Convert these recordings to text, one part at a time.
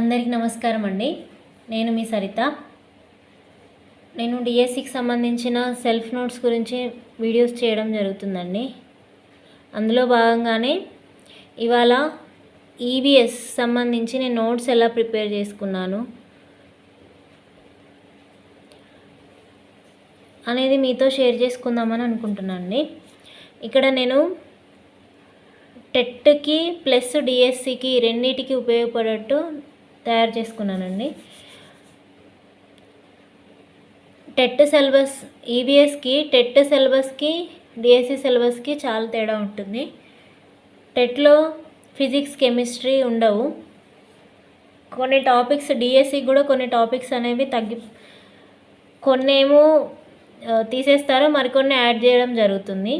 అందరికీ నమస్కారం అండి. నేను మీ సరిత. నేను డిఎస్సికి సంబంధించిన సెల్ఫ్ నోట్స్ గురించి వీడియోస్ చేయడం జరుగుతుందండి. అందులో భాగంగానే ఇవాళ ఈబిఎస్ సంబంధించి నేను నోట్స్ ఎలా ప్రిపేర్ చేసుకున్నాను అనేది మీతో షేర్ చేసుకుందామని అనుకుంటున్నాను అండి ఇక్కడ నేను టెట్కి ప్లస్ డిఎస్సికి రెండింటికి ఉపయోగపడేట్టు తయారు చేసుకున్నానండి. టెట్ సిలబస్ ఈవీఎస్కి టెట్ సిలబస్కి డిఎస్సి సిలబస్కి చాలా తేడా ఉంటుంది. టెట్లో ఫిజిక్స్ కెమిస్ట్రీ ఉండవు. కొన్ని టాపిక్స్ డిఎస్సి కూడా కొన్ని టాపిక్స్ అనేవి తగ్గి కొన్ని ఏమో తీసేస్తారు మరికొన్ని యాడ్ చేయడం జరుగుతుంది.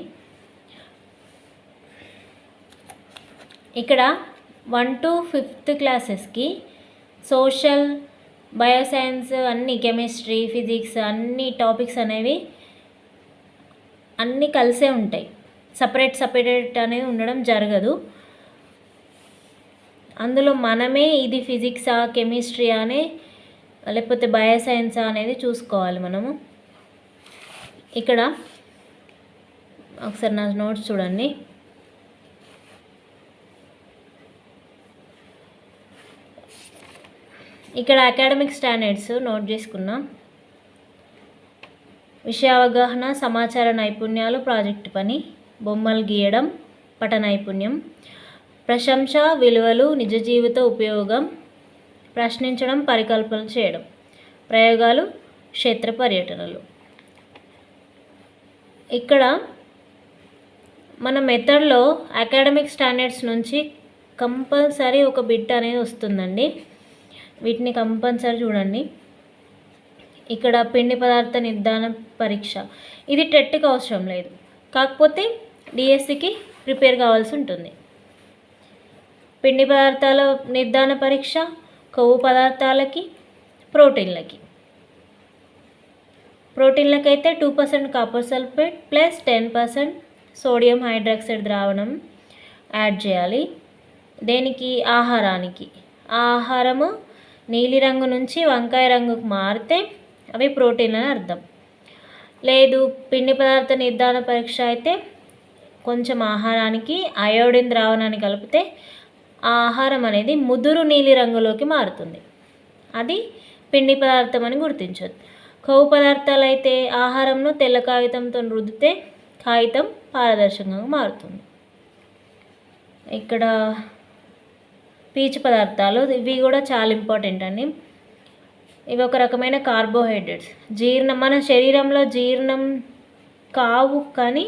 ఇక్కడ వన్ టు ఫిఫ్త్ క్లాసెస్కి సోషల్ బయోసైన్స్ అన్ని కెమిస్ట్రీ ఫిజిక్స్ అన్ని టాపిక్స్ అనేవి అన్నీ కలిసే ఉంటాయి. సపరేట్ సపరేట్ అనేది ఉండడం జరగదు. అందులో మనమే ఇది ఫిజిక్సా కెమిస్ట్రీ అనే లేకపోతే బయోసైన్సా అనేది చూసుకోవాలి మనము. ఇక్కడ ఒకసారి నా నోట్స్ చూడండి. ఇక్కడ అకాడమిక్ స్టాండర్డ్స్ నోట్ చేసుకున్నాం. విషయ అవగాహన సమాచార నైపుణ్యాలు ప్రాజెక్ట్ పని బొమ్మలు గీయడం పట నైపుణ్యం ప్రశంస విలువలు నిజ జీవిత ఉపయోగం ప్రశ్నించడం పరికల్పన చేయడం ప్రయోగాలు క్షేత్ర పర్యటనలు. ఇక్కడ మన మెథడ్లో అకాడమిక్ స్టాండర్డ్స్ నుంచి కంపల్సరీ ఒక బిట్ అనేది వస్తుందండి. వీటిని కంపల్సరీ చూడండి. ఇక్కడ పిండి పదార్థ నిర్ధారణ పరీక్ష. ఇది టెట్కి అవసరం లేదు. కాకపోతే డిఎస్సికి ప్రిపేర్ కావాల్సి ఉంటుంది. పిండి పదార్థాల నిర్ధారణ పరీక్ష కొవ్వు పదార్థాలకి ప్రోటీన్లకి. ప్రోటీన్లకి అయితే two percent copper sulphate plus ten percent sodium hydroxide ద్రావణం యాడ్ చేయాలి. దేనికి? ఆహారానికి. ఆ ఆహారము నీలిరంగు నుంచి వంకాయ రంగుకు మారితే అవి ప్రోటీన్ అని అర్థం. లేదు పిండి పదార్థ నిర్ధారణ పరీక్ష అయితే కొంచెం ఆహారానికి అయోడిన్ ద్రావణాన్ని కలిపితే ఆ ఆహారం అనేది ముదురు నీలి రంగులోకి మారుతుంది. అది పిండి పదార్థం అని గుర్తించదు కొవ్వు పదార్థాలు అయితే ఆహారంను తెల్ల కాగితంతో రుద్దితే కాగితం పారదర్శకంగా మారుతుంది. ఇక్కడ పీచు పదార్థాలు ఇవి కూడా చాలా ఇంపార్టెంట్ అండి. ఇవి ఒక రకమైన కార్బోహైడ్రేట్స్ జీర్ణం మన శరీరంలో జీర్ణం కావు కానీ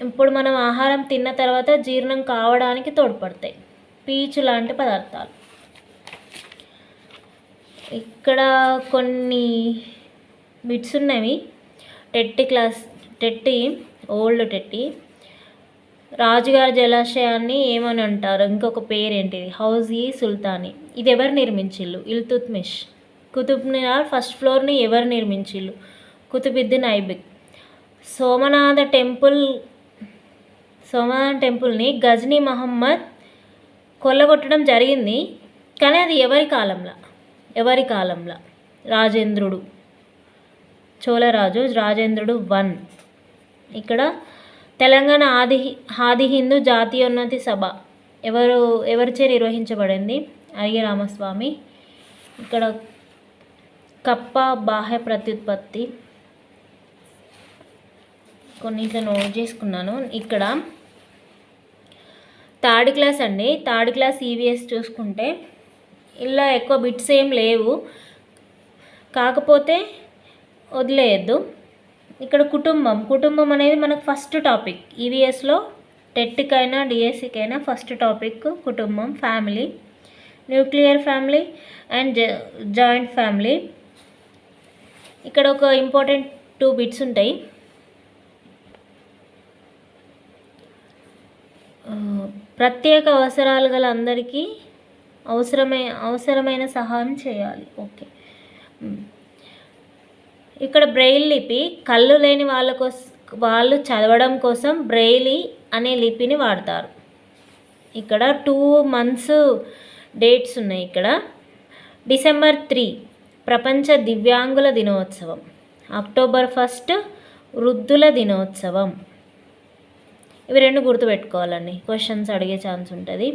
ఇప్పుడు మనం ఆహారం తిన్న తర్వాత జీర్ణం కావడానికి తోడ్పడతాయి. పీచు లాంటి పదార్థాలు. ఇక్కడ కొన్ని బిట్స్ ఉన్నవి. టెట్టి క్లాస్ టెట్టి ఓల్డ్ టెట్టి. రాజుగారి జలాశయాన్ని ఏమని అంటారు? ఇంకొక పేరేంటిది? హౌజ్ ఈ సుల్తానీ. ఇది ఎవరు నిర్మించిల్లు? ఇల్తుత్మిష్ కుతుబ్ మినార్ ఫస్ట్ ఫ్లోర్ని ఎవరు నిర్మించిల్లు? కుతుబుద్దీన్ ఐబిక్. సోమనాథ టెంపుల్ సోమనాథ టెంపుల్ని గజనీ మహమ్మద్ కొల్లగొట్టడం జరిగింది. కానీ అది ఎవరి కాలంలో? ఎవరి కాలంలో? రాజేంద్రుడు. చోళరాజు రాజేంద్రుడు వన్. ఇక్కడ తెలంగాణ ఆది ఆది హిందూ జాతీయోన్నతి సభ. ఎవరు ఎవరిచే నిర్వహించబడింది? అయ్య రామస్వామి. ఇక్కడ కప్ప బాహ్య ప్రత్యుత్పత్తి. కొన్నిట్లో నోట్ చేసుకున్నాను. ఇక్కడ థర్డ్ క్లాస్ అండి. థర్డ్ క్లాస్ ఈవీఎస్ చూసుకుంటే ఇలా ఎక్కువ బిట్స్ ఏం లేవు. కాకపోతే వదిలేయద్దు. ఇక్కడ కుటుంబం. కుటుంబం అనేది మనకు ఫస్ట్ టాపిక్ ఈవీఎస్లో టెట్కైనా డిఎస్సికైనా ఫస్ట్ టాపిక్ కుటుంబం family nuclear family and joint family ఇక్కడ ఒక ఇంపార్టెంట్ టూ బిట్స్ ఉంటాయి. ప్రత్యేక అవసరాలు గల అందరికీ అవసరమై అవసరమైన సహాయం చేయాలి. ఓకే. ఇక్కడ బ్రెయిల్ లిపి కళ్ళు లేని వాళ్ళ కోసం వాళ్ళు చదవడం కోసం బ్రెయిలీ అనే లిపిని వాడతారు. ఇక్కడ టూ మంత్స్ డేట్స్ ఉన్నాయి ఇక్కడ. డిసెంబర్ త్రీ ప్రపంచ దివ్యాంగుల దినోత్సవం. అక్టోబర్ ఫస్ట్ వృద్ధుల దినోత్సవం. ఇవి రెండు గుర్తుపెట్టుకోవాలండి. క్వశ్చన్స్ అడిగే ఛాన్స్ ఉంటుంది.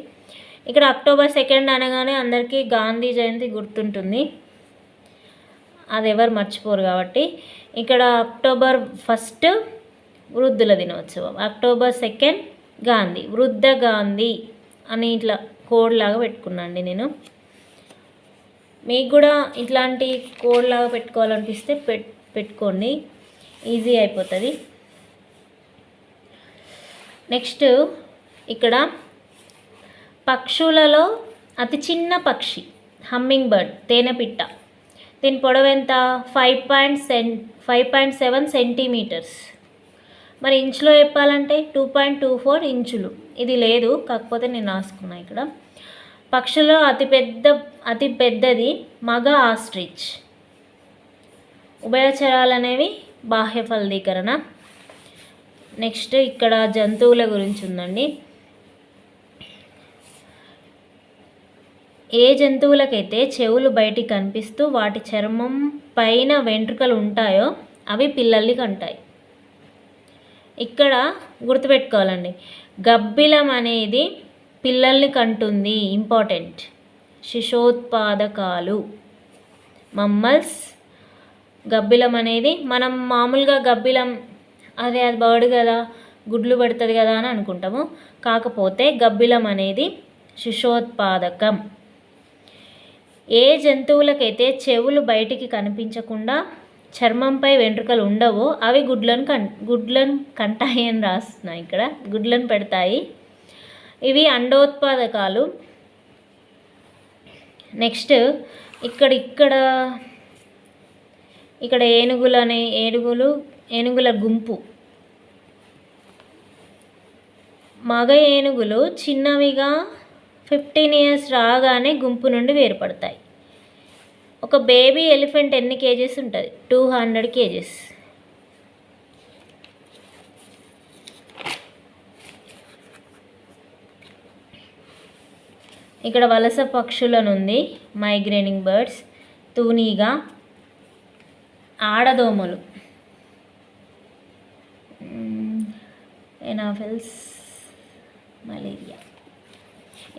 ఇక్కడ అక్టోబర్ సెకండ్ అనగానే అందరికీ గాంధీ జయంతి గుర్తుంటుంది. అది ఎవరు మర్చిపోరు కాబట్టి ఇక్కడ అక్టోబర్ ఫస్ట్ వృద్ధుల దినోత్సవం అక్టోబర్ సెకండ్ గాంధీ వృద్ధ గాంధీ అని ఇట్లా కోడ్ లాగా పెట్టుకున్నాండి నేను. మీకు కూడా ఇట్లాంటి కోడ్ లాగా పెట్టుకోవాలనిపిస్తే పెట్ పెట్టుకోండి. ఈజీ అయిపోతుంది. నెక్స్ట్ ఇక్కడ పక్షులలో అతి చిన్న పక్షి హమ్మింగ్ బర్డ్ తేనెపిట్ట. దీని పొడవు ఎంత? Five point సెన్ five point seven centimetres మరి ఇంచులో చెప్పాలంటే టూ పాయింట్ టూ ఫోర్ ఇంచులు. ఇది లేదు కాకపోతే నేను రాసుకున్నా ఇక్కడ. పక్షుల్లో అతిపెద్ద అతి పెద్దది మగ ఆస్ట్రిచ్. ఉభయచరాలు అనేవి బాహ్య ఫలదీకరణ. నెక్స్ట్ ఇక్కడ జంతువుల గురించి ఉందండి. ఏ జంతువులకైతే చెవులు బయటికి కనిపిస్తూ వాటి చర్మం పైన వెంట్రుకలు ఉంటాయో అవి పిల్లల్ని కంటాయి. ఇక్కడ గుర్తుపెట్టుకోవాలండి. గబ్బిలం అనేది పిల్లల్ని కంటుంది. ఇంపార్టెంట్. శిశోత్పాదకాలు. మమ్మల్స్ గబ్బిలం అనేది మనం మామూలుగా గబ్బిలం అదే అది బర్డ్ కదా గుడ్లు పెడుతుంది కదా అని అనుకుంటాము. కాకపోతే గబ్బిలం అనేది శిశోత్పాదకం. ఏ జంతువులకైతే చెవులు బయటికి కనిపించకుండా చర్మంపై వెంట్రుకలు ఉండవో అవి గుడ్లను కన్ గుడ్లను కంటాయి అని రాస్తున్నాయి ఇక్కడ. గుడ్లను పెడతాయి. ఇవి అండోత్పాదకాలు. నెక్స్ట్ ఇక్కడ ఇక్కడ ఇక్కడ ఏనుగులు అనే ఏనుగులు ఏనుగుల గుంపు. మగ ఏనుగులు చిన్నవిగా ఫిఫ్టీన్ ఇయర్స్ రాగానే గుంపు నుండి వేరుపడతాయి. ఒక బేబీ ఎలిఫెంట్ ఎన్ని కేజెస్ ఉంటుంది? Two hundred kgs. ఇక్కడ వలస పక్షులనుంది మైగ్రేనింగ్ బర్డ్స్ తూనీగా ఆడదోమలు. ఎనాఫిల్స్ మలేరియా.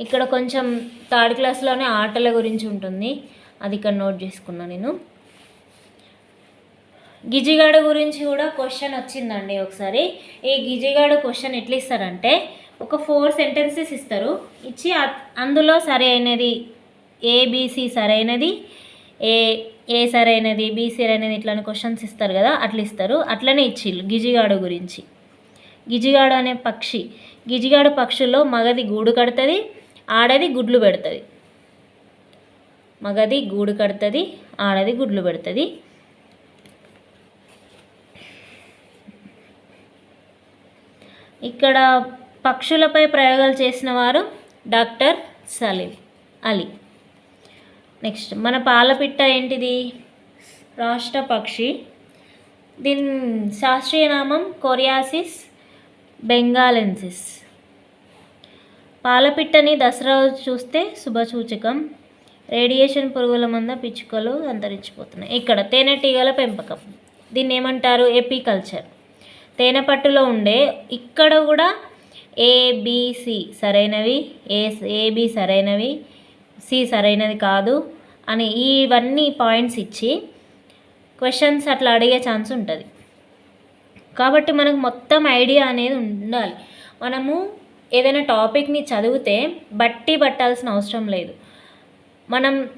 ఇక్కడ కొంచెం థర్డ్ క్లాస్లోనే ఆటల గురించి ఉంటుంది. అది ఇక్కడ నోట్ చేసుకున్నా నేను. గిజిగాడ గురించి కూడా క్వశ్చన్ వచ్చిందండి ఒకసారి. ఈ గిజిగాడ క్వశ్చన్ ఎట్లా ఇస్తారంటే ఒక ఫోర్ సెంటెన్సెస్ ఇస్తారు. ఇచ్చి అందులో సరైనది ఏబిసి సరైనది. ఏ ఏ సరైనది బీసీ అనేది ఇట్లాంటి క్వశ్చన్స్ ఇస్తారు కదా అట్లా ఇస్తారు. అట్లనే ఇచ్చిళ్ళు గిజిగాడు గురించి. గిజిగాడు అనే పక్షి. గిజిగాడు పక్షుల్లో మగది గూడు కడుతుంది ఆడది గుడ్లు పెడుతుంది. మగది గూడు కడుతుంది ఆడది గుడ్లు పెడుతుంది. ఇక్కడ పక్షులపై ప్రయోగాలు చేసిన వారు డాక్టర్ సలీం అలీ. నెక్స్ట్ మన పాలపిట్ట ఏంటిది? రాష్ట్ర పక్షి. దీని శాస్త్రీయ నామం కొరియాసిస్ బెంగాలెన్సిస్. పాలపిట్టని దసరా చూస్తే శుభసూచకం. రేడియేషన్ పురుగుల మంద పిచ్చుకలు అంతరించిపోతున్నాయి. ఇక్కడ తేనెటీగల పెంపకం. దీన్ని ఏమంటారు? ఎపికల్చర్ తేనె పట్టులో ఉండే ఇక్కడ కూడా ఏబిసి సరైనవి ఏ ఏబి సరైనవి సి సరైనది కాదు అని ఇవన్నీ పాయింట్స్ ఇచ్చి క్వశ్చన్స్ అట్లా అడిగే ఛాన్స్ ఉంటుంది. కాబట్టి మనకు మొత్తం ఐడియా అనేది ఉండాలి. మనము ఏదైనా టాపిక్ని చదివితే బట్టి పట్టాల్సిన అవసరం లేదు. మనం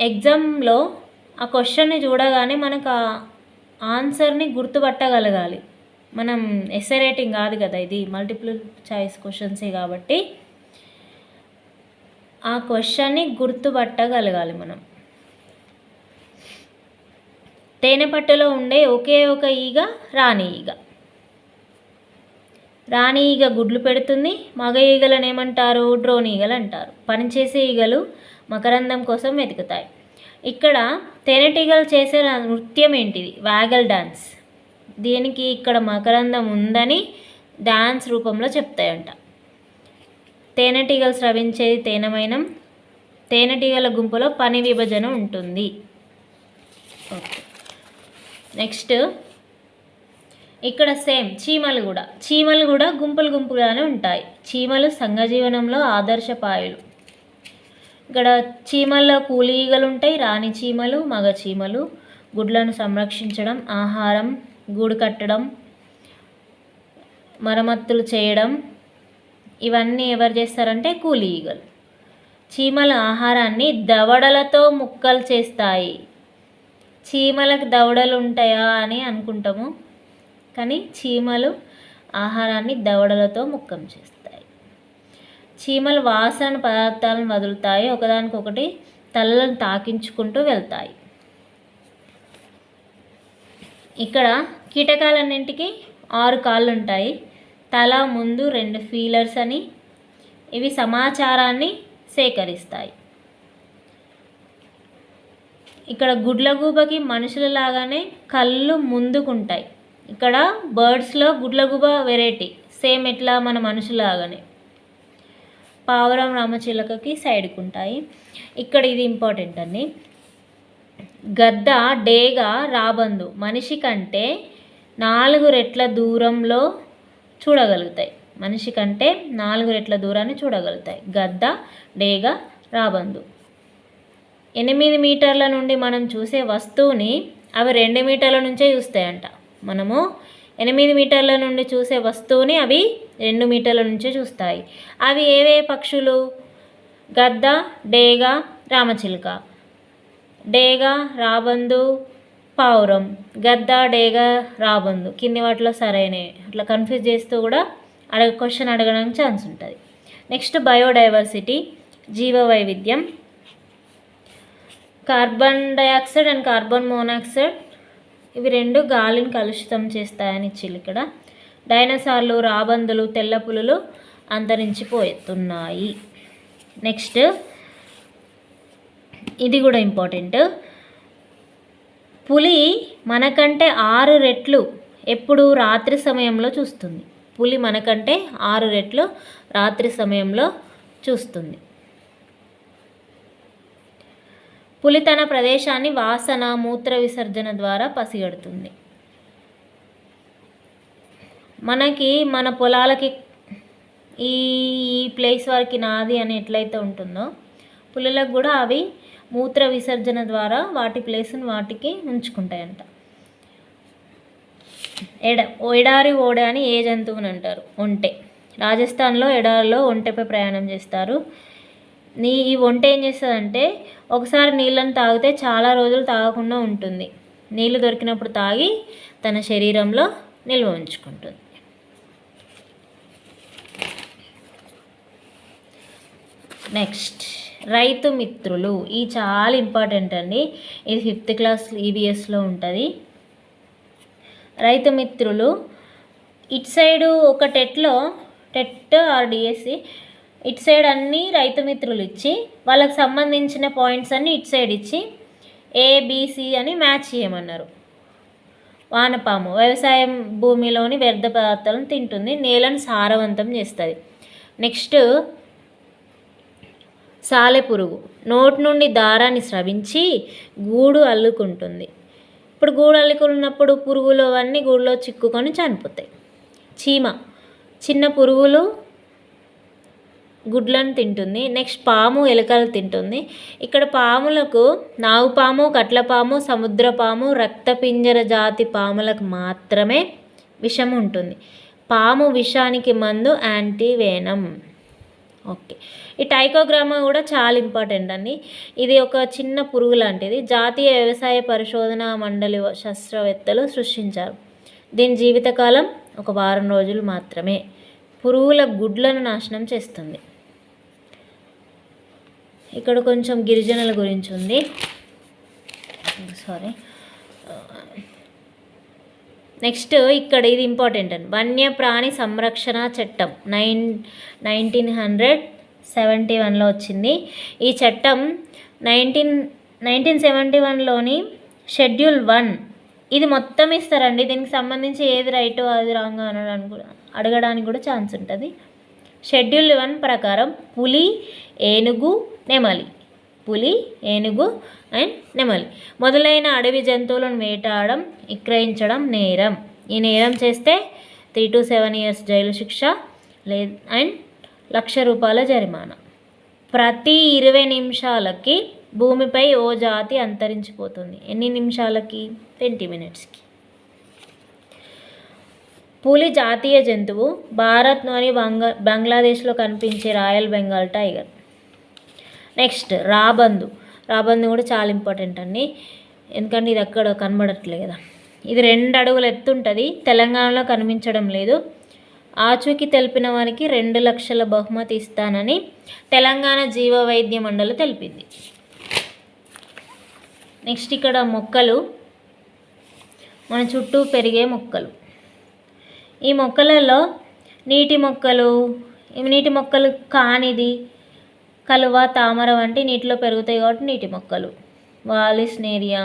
ఎగ్జామ్లో ఆ క్వశ్చన్ని చూడగానే మనకు ఆ ఆన్సర్ని గుర్తుపట్టగలగాలి. మనం ఎస్ఏ రేటింగ్ కాదు కదా ఇది మల్టిపుల్ చాయిస్ క్వశ్చన్సే కాబట్టి. ఆ క్వశ్చన్ని గుర్తుపట్టగలగాలి మనం. తేనెపట్టులో ఉండే ఒకే ఒక ఈగ రాని ఈగ. రాణి ఈగ గుడ్లు పెడుతుంది మగ ఈగలను ఏమంటారు డ్రోన్ ఈగలు అంటారు పనిచేసే ఈగలు మకరందం కోసం వెతుకుతాయి. ఇక్కడ తేనెటీగలు చేసే నృత్యం ఏంటిది? Waggle dance. దీనికి ఇక్కడ మకరందం ఉందని డాన్స్ రూపంలో చెప్తాయంట. తేనెటీగలు స్రవించేది తేనెమైనం. తేనెటీగల గుంపులో పని విభజన ఉంటుంది. ఓకే. నెక్స్ట్ ఇక్కడ సేమ్ చీమలు కూడా. చీమలు కూడా గుంపులు గుంపులుగానే ఉంటాయి. చీమలు సంఘజీవనంలో ఆదర్శపాయులు ఇక్కడ చీమల్లో కూలీగలు ఉంటాయి రాణి చీమలు మగ చీమలు. గుడ్లను సంరక్షించడం ఆహారం గూడు కట్టడం మరమ్మతులు చేయడం. ఇవన్నీ ఎవరు చేస్తారంటే కూలి ఈగలు చీమల ఆహారాన్ని దవడలతో ముక్కలు చేస్తాయి. చీమలకు దవడలు ఉంటాయా అని అనుకుంటాము. కానీ చీమలు ఆహారాన్ని దవడలతో ముక్కం చేస్తాయి. చీమలు వాసన పదార్థాలను వదులుతాయి. ఒకదానికొకటి తలలను తాకించుకుంటూ వెళ్తాయి. ఇక్కడ కీటకాలన్నింటికి ఆరు కాళ్ళు ఉంటాయి తల ముందు రెండు ఫీలర్స్ అని ఇవి సమాచారాన్ని సేకరిస్తాయి. ఇక్కడ గుడ్లగూబకి మనుషులలాగానే కళ్ళు ముందుకుంటాయి. ఇక్కడ బర్డ్స్లో గుడ్లగుబ వెరైటీ సేమ్ ఎట్లా మన మనుషులాగానే. పావురం రామచిలకకి సైడ్కి ఉంటాయి ఇక్కడ ఇది ఇంపార్టెంట్ అండి. గద్ద డేగా రాబందు మనిషి కంటే నాలుగు రెట్ల దూరంలో చూడగలుగుతాయి. మనిషి కంటే నాలుగు రెట్ల దూరాన్ని చూడగలుగుతాయి. గద్ద డేగా రాబందు. ఎనిమిది మీటర్ల నుండి మనం చూసే వస్తువుని అవి రెండు మీటర్ల నుంచే చూస్తాయంట మనము ఎనిమిది మీటర్ల నుండి చూసే వస్తువుని అవి రెండు మీటర్ల నుంచే చూస్తాయి. అవి ఏవే పక్షులు? గద్ద డేగ రామచిలుక. డేగ రాబందు పావురం. గద్ద డేగ రాబందు. కింది వాటిలో సరైనవి అట్లా కన్ఫ్యూజ్ చేస్తూ కూడా అడగ క్వశ్చన్ అడగడానికి ఛాన్స్ ఉంటుంది. నెక్స్ట్ బయోడైవర్సిటీ జీవ వైవిధ్యం carbon dioxide and carbon monoxide ఇవి రెండు గాలిని కలుషితం చేస్తాయని ఇచ్చిల్లు ఇక్కడ డైనోసార్లు రాబందులు తెల్ల పులులు అంతరించిపోతున్నాయి. నెక్స్ట్ ఇది కూడా ఇంపార్టెంట్. పులి మనకంటే ఆరు రెట్లు ఎప్పుడు రాత్రి సమయంలో చూస్తుంది. పులి మనకంటే ఆరు రెట్లు రాత్రి సమయంలో చూస్తుంది. పులి తన ప్రదేశాన్ని వాసన మూత్ర విసర్జన ద్వారా పసిగడుతుంది. మనకి మన పొలాలకి ఈ ఈ ప్లేస్ వరకు నాది అని ఎట్లయితే ఉంటుందో పులులకు కూడా అవి మూత్ర విసర్జన ద్వారా వాటి ప్లేస్ని వాటికి ఉంచుకుంటాయంట. ఎడ ఎడారి ఓడ అని ఏ జంతువుని అంటారు? ఒంటె. రాజస్థాన్లో ఎడారిలో ఒంటెపై ప్రయాణం చేస్తారు. నీ ఈ వంట ఏం చేస్తుందంటే ఒకసారి నీళ్ళని తాగితే చాలా రోజులు తాగకుండా ఉంటుంది. నీళ్ళు దొరికినప్పుడు తాగి తన శరీరంలో నిల్వ ఉంచుకుంటుంది. నెక్స్ట్ రైతు మిత్రులు. ఈ చాలా ఇంపార్టెంట్ అండి. ఇది ఫిఫ్త్ క్లాస్ ఈబిఎస్లో ఉంటుంది. రైతు మిత్రులు ఇటు సైడు ఒక టెట్లో టెట్ ఆర్ డిఎస్సి ఇటు సైడ్ అన్నీ రైతు మిత్రులు ఇచ్చి వాళ్ళకి సంబంధించిన పాయింట్స్ అన్నీ ఇటు సైడ్ ఇచ్చి ఏబిసి అని మ్యాచ్ చేయమన్నారు. వానపాము వ్యవసాయం భూమిలోని వ్యర్థ పదార్థాలను తింటుంది నేలను సారవంతం చేస్తుంది. నెక్స్ట్ సాలెపురుగు నోటి నుండి దారాన్ని స్రవించి గూడు అల్లుకుంటుంది. ఇప్పుడు గూడు అల్లుకున్నప్పుడు పురుగులు అవన్నీ గూడులో చిక్కుకొని చనిపోతాయి. చీమ. చిన్న పురుగులు గుడ్లను తింటుంది. నెక్స్ట్ పాము ఎలుకలు తింటుంది. ఇక్కడ పాములకు నాగుపాము కట్లపాము సముద్రపాము రక్తపింజర జాతి పాములకు మాత్రమే విషం ఉంటుంది. పాము విషానికి మందు యాంటీవేనం. ఓకే. ఈ టైకోగ్రామా కూడా చాలా ఇంపార్టెంట్ అండి. ఇది ఒక చిన్న పురుగు లాంటిది. జాతీయ వ్యవసాయ పరిశోధన మండలి శాస్త్రవేత్తలు సృష్టించారు. దీని జీవితకాలం ఒక వారం రోజులు మాత్రమే. పురుగుల గుడ్లను నాశనం చేస్తుంది. ఇక్కడ కొంచెం గిరిజనుల గురించి ఉంది. సారీ నెక్స్ట్ ఇక్కడ ఇది ఇంపార్టెంట్ అండి. వన్యప్రాణి సంరక్షణ చట్టం నైన్ నైన్టీన్ హండ్రెడ్ సెవెంటీ వన్లో వచ్చింది. ఈ చట్టం నైన్టీన్ నైన్టీన్ సెవెంటీ వన్లోని షెడ్యూల్ వన్ ఇది మొత్తం ఇస్తారండి. దీనికి సంబంధించి ఏది రైట్ అది రాంగ్ అనడానికి కూడా అడగడానికి కూడా ఛాన్స్ ఉంటుంది. షెడ్యూల్ వన్ ప్రకారం పులి ఏనుగు నెమలి. పులి ఏనుగు అండ్ నెమలి. మొదలైన అడవి జంతువులను వేటాడడం విక్రయించడం నేరం. ఈ నేరం చేస్తే త్రీ టు సెవెన్ ఇయర్స్ జైలు శిక్ష లే అండ్ లక్ష రూపాయల జరిమానా. ప్రతి ఇరవై నిమిషాలకి భూమిపై ఓ జాతి అంతరించిపోతుంది. ఎన్ని నిమిషాలకి? ట్వంటీ మినిట్స్కి పులి జాతీయ జంతువు భారత్లోని బంగా బంగ్లాదేశ్లో కనిపించే రాయల్ బెంగాల్ టైగర్. నెక్స్ట్ రాబందు. రాబందు కూడా చాలా ఇంపార్టెంట్ అండి. ఎందుకంటే ఇది అక్కడ కనబడట్లేదు కదా. ఇది రెండు అడుగులు ఎత్తుంటుంది తెలంగాణలో కనిపించడం లేదు. ఆచూకీ తెలిపిన వారికి రెండు లక్షల బహుమతి ఇస్తానని తెలంగాణ జీవ వైద్య మండలి తెలిపింది. నెక్స్ట్ ఇక్కడ మొక్కలు. మన చుట్టూ పెరిగే మొక్కలు. ఈ మొక్కలలో నీటి మొక్కలు నీటి మొక్కలు కానిది కలువ తామర వంటి నీటిలో పెరుగుతాయి కాబట్టి నీటి మొక్కలు. వాలిస్నేరియా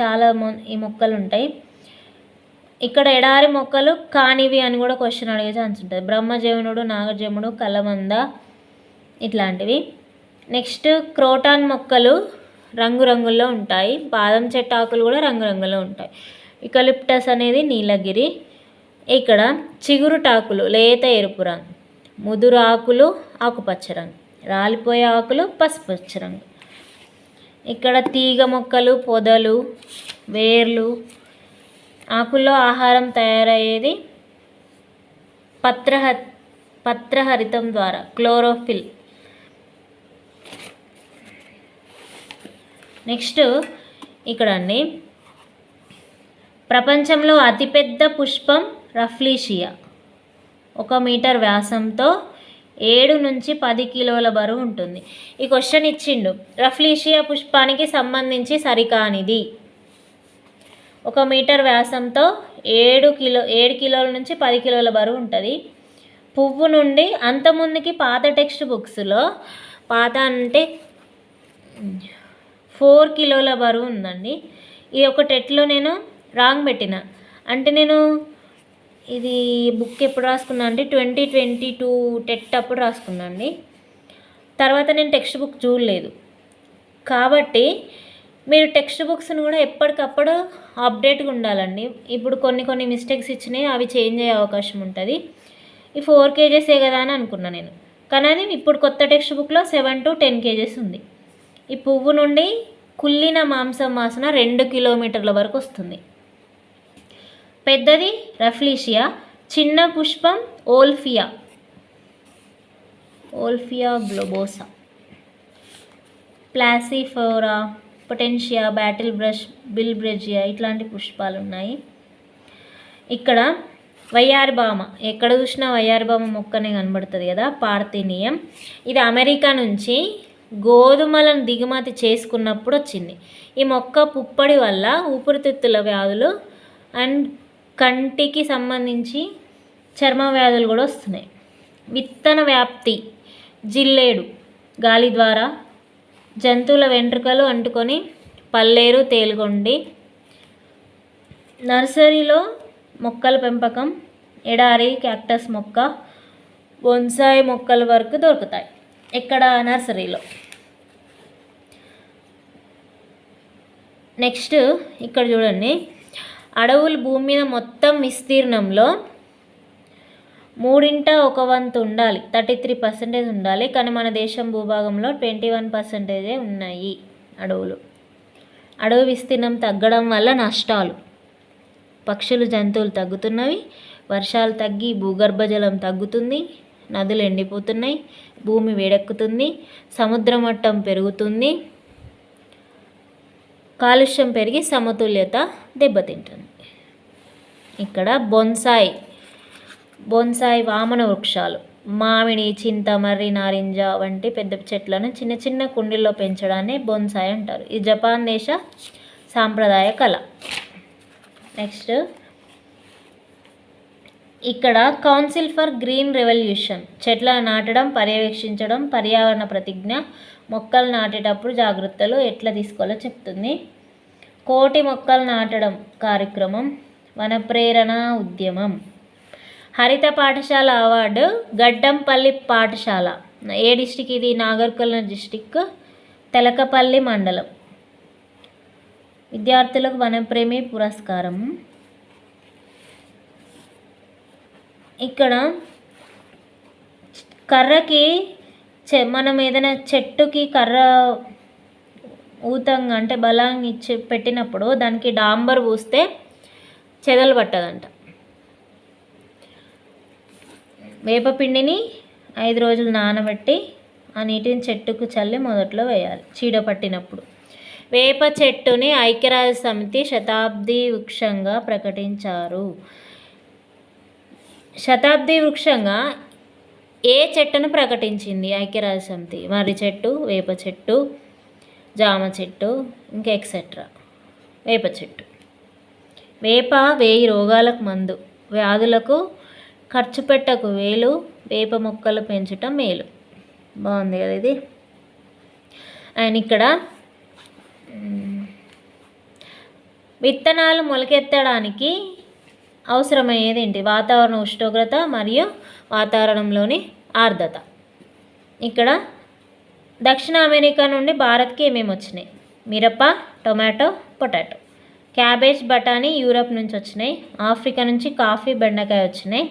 చాలా ఈ మొక్కలు ఉంటాయి ఇక్కడ ఎడారి మొక్కలు కానివి అని కూడా క్వశ్చన్ అడిగే ఛాన్స్ ఉంటుంది. బ్రహ్మజమునుడు నాగజముడు కలమంద ఇట్లాంటివి. నెక్స్ట్ క్రోటాన్ మొక్కలు రంగురంగుల్లో ఉంటాయి. బాదం చెట్టు ఆకులు కూడా రంగురంగులో ఉంటాయి. ఇకలిప్టస్ అనేది నీలగిరి. ఇక్కడ చిగురుటాకులు లేత ఎరుపు రంగు. ముదురు ఆకులు ఆకుపచ్చ రంగు. రాలిపోయే ఆకులు పసుపచ్చ రంగు. ఇక్కడ తీగ మొక్కలు పొదలు వేర్లు ఆకుల్లో ఆహారం తయారయ్యేది పత్రహ పత్రహరితం ద్వారా క్లోరోఫిల్. నెక్స్ట్ ఇక్కడ అండి. ప్రపంచంలో అతిపెద్ద పుష్పం రఫ్లీషియా. ఒక మీటర్ వ్యాసంతో ఏడు నుంచి పది కిలోల బరువు ఉంటుంది. ఈ క్వశ్చన్ ఇచ్చిండు రఫ్లీషియా పుష్పానికి సంబంధించి సరికానిది? ఒక మీటర్ వ్యాసంతో ఏడు కిలో ఏడు కిలోల నుంచి పది కిలోల బరువు ఉంటుంది. పువ్వు నుండి అంతముందుకి పాత టెక్స్ట్ బుక్స్లో పాత అంటే ఫోర్ కిలోల బరువు ఉందండి. ఇది ఒక టెట్లో నేను రాంగ్ పెట్టిన. అంటే నేను ఇది బుక్ ఎప్పుడు రాసుకున్నా అంటే ట్వంటీ ట్వంటీ టూ టెట్ అప్పుడు రాసుకున్నా అండి తర్వాత నేను టెక్స్ట్ బుక్ చూడలేదు. కాబట్టి మీరు టెక్స్ట్ బుక్స్ని కూడా ఎప్పటికప్పుడు అప్డేట్గా ఉండాలండి. ఇప్పుడు కొన్ని కొన్ని మిస్టేక్స్ ఇచ్చినాయి అవి చేంజ్ అయ్యే అవకాశం ఉంటుంది. ఈ ఫోర్ కేజెసే కదా అని అనుకున్నా నేను. కానీ అది ఇప్పుడు కొత్త టెక్స్ట్ బుక్లో సెవెన్ టు టెన్ కేజెస్ ఉంది. ఈ పువ్వు నుండి కుళ్ళిన మాంసం వాసన రెండు కిలోమీటర్ల వరకు వస్తుంది. పెద్దది రఫ్లీషియా చిన్న పుష్పం ఓల్ఫియా. Wolffia globosa. ప్లాసిఫోరా పొటెన్షియా బ్యాటిల్ బ్రష్ బిల్ బ్రెజియా ఇట్లాంటి పుష్పాలు ఉన్నాయి ఇక్కడ వయ్యారిబామ. ఎక్కడ చూసినా వయ్యారిబామ మొక్కనే కనబడుతుంది కదా పార్థినియం ఇది అమెరికా నుంచి గోధుమలను దిగుమతి చేసుకున్నప్పుడు వచ్చింది. ఈ మొక్క పుప్పడి వల్ల ఊపిరితిత్తుల వ్యాధులు అండ్ కంటికి సంబంధించి చర్మ వ్యాధులు కూడా వస్తున్నాయి. విత్తన వ్యాప్తి జిల్లేడు గాలి ద్వారా జంతువుల వెంట్రుకలు అంటుకొని పల్లేరు తేలుగొండి నర్సరీలో మొక్కల పెంపకం ఎడారి క్యాక్టస్ మొక్క బొన్సాయి మొక్కల వరకు దొరుకుతాయి ఇక్కడ నర్సరీలో. నెక్స్ట్ ఇక్కడ చూడండి. అడవులు భూమి మీద మొత్తం విస్తీర్ణంలో మూడింట ఒక వంతు ఉండాలి. థర్టీ త్రీ పర్సెంటేజ్ ఉండాలి. కానీ మన దేశం భూభాగంలో ట్వంటీ వన్ పర్సెంటేజే ఉన్నాయి అడవులు. అడవి విస్తీర్ణం తగ్గడం వల్ల నష్టాలు. పక్షులు జంతువులు తగ్గుతున్నవి. వర్షాలు తగ్గి భూగర్భ జలం తగ్గుతుంది. నదులు ఎండిపోతున్నాయి. భూమి వేడెక్కుతుంది. సముద్ర మట్టం పెరుగుతుంది. కాలుష్యం పెరిగి సమతుల్యత దెబ్బతింటుంది. ఇక్కడ బొన్సాయి బొన్సాయి వామన వృక్షాలు. మామిడి చింతమర్రి నారింజ వంటి పెద్ద చెట్లను చిన్న చిన్న కుండీల్లో పెంచడాన్ని బొన్సాయి అంటారు. ఇది జపాన్ దేశ సాంప్రదాయ కళ. నెక్స్ట్. ఇక్కడ కౌన్సిల్ ఫర్ గ్రీన్ రెవల్యూషన్. చెట్లను నాటడం పర్యవేక్షించడం పర్యావరణ ప్రతిజ్ఞ మొక్కలు నాటేటప్పుడు జాగ్రత్తలు ఎట్లా తీసుకోవాలో చెప్తుంది. కోటి మొక్కలు నాటడం కార్యక్రమం. వనప్రేరణ ఉద్యమం. హరిత పాఠశాల అవార్డు గడ్డంపల్లి పాఠశాల. ఏ డిస్టిక్ ఇది? నాగర్కర్నూలు డిస్టిక్ తెలకపల్లి మండలం. విద్యార్థులకు వనప్రేమి పురస్కారం. ఇక్కడ కర్రకి చె మనం ఏదైనా చెట్టుకి కర్ర ఊతంగా అంటే బలంగా ఇచ్చి పెట్టినప్పుడు దానికి డాంబర్ పూస్తే చెదలు పట్టదంట. వేపపిండిని ఐదు రోజులు నానబెట్టి ఆ నీటిని చెట్టుకు చల్లి మొదట్లో వేయాలి చీడ పట్టినప్పుడు. వేప చెట్టుని ఐక్యరాజ్య సమితి శతాబ్ది వృక్షంగా ప్రకటించారు. శతాబ్ది వృక్షంగా ఏ చెట్టును ప్రకటించింది ఐక్యరాజ్య సమితి? మర్రి చెట్టు వేప చెట్టు జామ చెట్టు ఇంకా ఎక్సెట్రా వేప చెట్టు. వేప వేయి రోగాలకు మందు. వ్యాధులకు ఖర్చు పెట్టకు వేలు వేప మొక్కలు పెంచటం మేలు. బాగుంది కదా ఇది? అండ్ ఇక్కడ విత్తనాలు మొలకెత్తడానికి అవసరమయ్యేది ఏంటి? వాతావరణ ఉష్ణోగ్రత మరియు వాతావరణంలోని ఆర్ద్రత. ఇక్కడ దక్షిణ అమెరికా నుండి భారత్కి ఏమేమి వచ్చినాయి? మిరప టొమాటో పొటాటో. క్యాబేజ్ బఠానీ యూరప్ నుంచి వచ్చినాయి. ఆఫ్రికా నుంచి కాఫీ బెండకాయ వచ్చినాయి.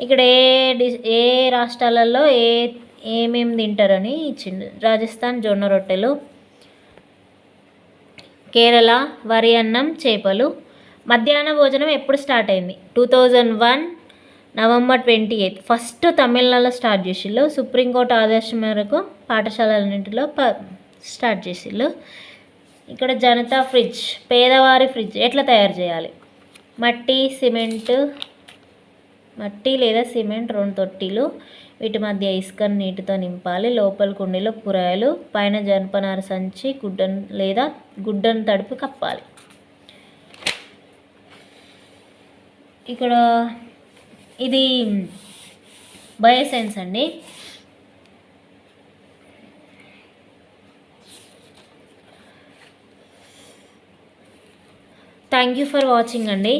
ఇక్కడ ఏ ఏ రాష్ట్రాలలో ఏ ఏమేమి తింటారని ఇచ్చిండు. రాజస్థాన్ జొన్న రొట్టెలు కేరళ వరి అన్నం చేపలు. మధ్యాహ్న భోజనం ఎప్పుడు స్టార్ట్ అయింది? Two thousand one November twenty eighth. First తమిళనాడులో స్టార్ట్ చేసిళ్ళు. సుప్రీంకోర్టు ఆదేశం మేరకు పాఠశాలన్నింటిలో ప స్టార్ట్ చేసిళ్ళు. ఇక్కడ జనతా ఫ్రిడ్జ్ పేదవారి ఫ్రిడ్జ్ ఎట్లా తయారు చేయాలి? మట్టి సిమెంట్ మట్టి లేదా సిమెంట్ రెండు తొట్టిలు వీటి మధ్య ఇసుకను నీటితో నింపాలి. లోపల కుండీలో కూరగాయలు పైన జనపనార సంచి గుడ్డను లేదా గుడ్డను తడిపి కప్పాలి. ఇక్కడ ఇది బయోసైన్స్ అండి. థ్యాంక్ యూ ఫర్ వాచింగ్ అండి.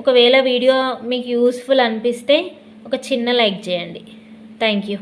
ఒకవేళ వీడియో మీకు యూస్ఫుల్ అనిపిస్తే ఒక చిన్న లైక్ చేయండి. Thank you